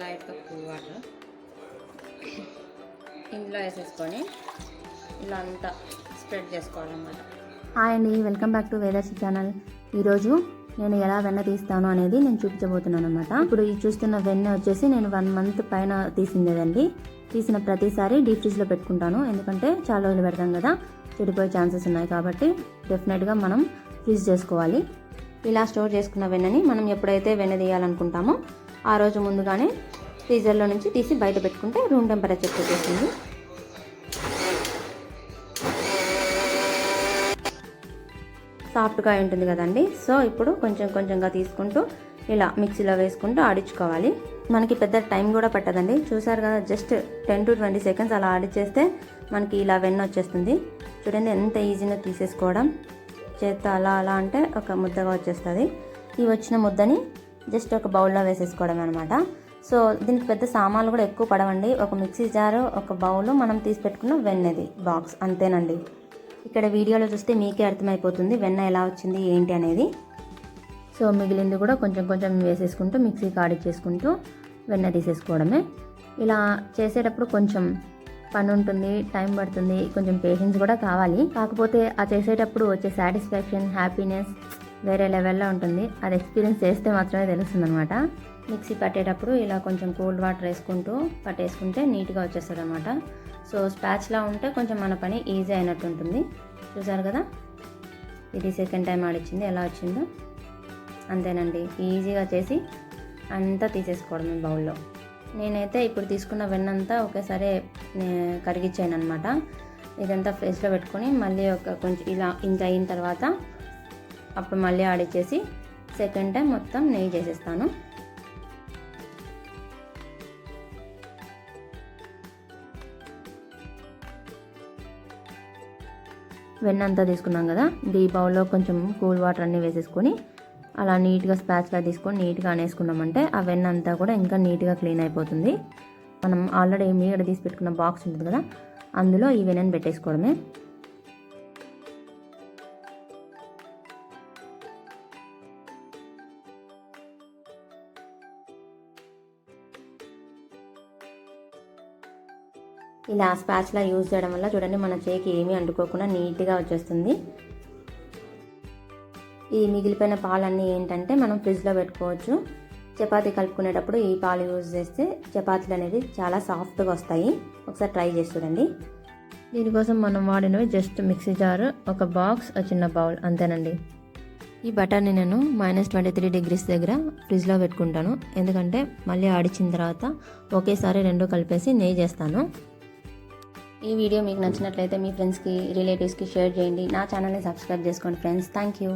లైట్గా cool water ఇందులో వేసేసుకొని ఇలా అంతా స్ప్రెడ్ చేసుకోవాలన్నమాట. హాయ్ అండి welcome back to Vedarshi channel. ఈరోజు నేను ఎలా వెన్న తీస్తాను అనేది నేను చూపించబోతున్నాను అనమాట ఇప్పుడు ఈ చూస్తున్న వెన్న వచ్చేసి నేను వన్ మంత్ పైన తీసిందేదండి తీసిన ప్రతిసారి డీప్ ఫ్రిడ్జ్లో పెట్టుకుంటాను. ఎందుకంటే చాలా రోజులు పెడతాం కదా చెడిపోయే ఛాన్సెస్ ఉన్నాయి కాబట్టి డెఫినెట్గా మనం ఫ్రీజ్ చేసుకోవాలి. ఇలా స్టోర్ చేసుకున్న వెన్నని మనం ఎప్పుడైతే వెన్న తీయాలనుకుంటామో ఆ రోజు ముందుగానే ఫ్రీజర్లో నుంచి తీసి బయట పెట్టుకుంటే రూమ్ టెంపరేచర్ వచ్చేస్తుంది సాఫ్ట్గా ఉంటుంది కదండి. సో ఇప్పుడు కొంచెం కొంచెంగా తీసుకుంటూ ఇలా మిక్సీలో వేసుకుంటూ ఆడించుకోవాలి. మనకి పెద్ద టైం కూడా పట్టదండి. చూసారు కదా just ten to twenty seconds అలా ఆడిచేస్తే మనకి ఇలా వెన్న వచ్చేస్తుంది. చూడండి ఎంత ఈజీగా తీసేసుకోవడం. చేత్తో అలా అలా అంటే ఒక ముద్దగా వచ్చేస్తుంది. ఈ వచ్చిన ముద్దని జస్ట్ ఒక బౌల్లో వేసేసుకోవడం అనమాట సో దీనికి పెద్ద సామాన్లు కూడా ఎక్కువ పడవండి. ఒక మిక్సీ జారు ఒక బౌల్ మనం తీసి పెట్టుకున్న వెన్నది బాక్స్. అంతేనండి. ఇక్కడ వీడియోలో చూస్తే మీకే అర్థమైపోతుంది వెన్న ఎలా వచ్చింది ఏంటి అనేది. సో మిగిలింది కూడా కొంచెం కొంచెం వేసేసుకుంటూ మిక్సీ కాడిచ్చేసుకుంటూ వెన్న తీసేసుకోవడమే. ఇలా చేసేటప్పుడు కొంచెం పని ఉంటుంది టైం పడుతుంది కొంచెం పేషెన్స్ కూడా కావాలి. కాకపోతే ఆ చేసేటప్పుడు వచ్చే సాటిస్ఫాక్షన్ హ్యాపీనెస్ వేరే లెవెల్లో ఉంటుంది. అది ఎక్స్పీరియన్స్ చేస్తే మాత్రమే తెలుస్తుంది అనమాట మిక్సీ పట్టేటప్పుడు ఇలా కొంచెం కోల్డ్ వాటర్ వేసుకుంటూ పట్టేసుకుంటే నీట్గా వచ్చేస్తుంది అనమాట సో స్పాచ్లా ఉంటే కొంచెం మన పని ఈజీ అయినట్టు ఉంటుంది. చూసారు కదా? ఇది సెకండ్ టైం ఆడిచ్చింది. ఎలా వచ్చిందో? అంతేనండి. ఈజీగా చేసి అంతా తీసేసుకోవడం బౌల్లో. నేనైతే ఇప్పుడు తీసుకున్న వెన్నంతా ఒకేసారి నే- కరిగిచ్చాను అనమాట ఇదంతా ఫేస్లో పెట్టుకొని మళ్ళీ ఒక కొంచెం ఇలా ఇంత అయిన తర్వాత అప్పుడు మళ్ళీ ఆడిచ్చేసి సెకండ్ టైం మొత్తం నెయ్యి చేసేస్తాను. వెన్న అంతా తీసుకున్నాం కదా ఈ బౌల్లో కొంచెం కూల్ వాటర్ అన్నీ వేసేసుకొని అలా నీట్గా స్పాచ్గా తీసుకొని నీట్గా అనేసుకున్నామంటే ఆ వెన్న అంతా కూడా ఇంకా నీట్గా క్లీన్ అయిపోతుంది. మనం ఆల్రెడీ మీగడ తీసి పెట్టుకున్న బాక్స్ ఉంటుంది కదా అందులో ఈ వెన్నని పెట్టేసుకోవడమే. ఇలా స్పాచ్లా యూజ్ చేయడం వల్ల చూడండి మన చేయికి ఏమీ అంటుకోకుండా నీట్గా వచ్చేస్తుంది. ఈ మిగిలిపోయిన పాలన్నీ ఏంటంటే మనం ఫ్రిడ్జ్లో పెట్టుకోవచ్చు. చపాతీ కలుపుకునేటప్పుడు ఈ పాలు యూజ్ చేస్తే చపాతీలు అనేది చాలా సాఫ్ట్గా వస్తాయి. ఒకసారి ట్రై చేసి చూడండి. దీనికోసం మనం వాడినవి జస్ట్ మిక్సీ జార్ ఒక బాక్స్ చిన్న బౌల్ అంతేనండి. ఈ బటర్ని నేను మైనస్ ట్వంటీ త్రీ డిగ్రీస్ దగ్గర ఫ్రిడ్జ్లో పెట్టుకుంటాను. ఎందుకంటే మళ్ళీ ఆడిచిన తర్వాత ఒకేసారి రెండు కలిపేసి నెయ్యి చేస్తాను. ఈ వీడియో మీకు నచ్చినట్లయితే మీ ఫ్రెండ్స్కి రిలేటివ్స్కి షేర్ చేయండి. నా ఛానల్ని సబ్స్క్రైబ్ చేసుకోండి ఫ్రెండ్స్. Thank you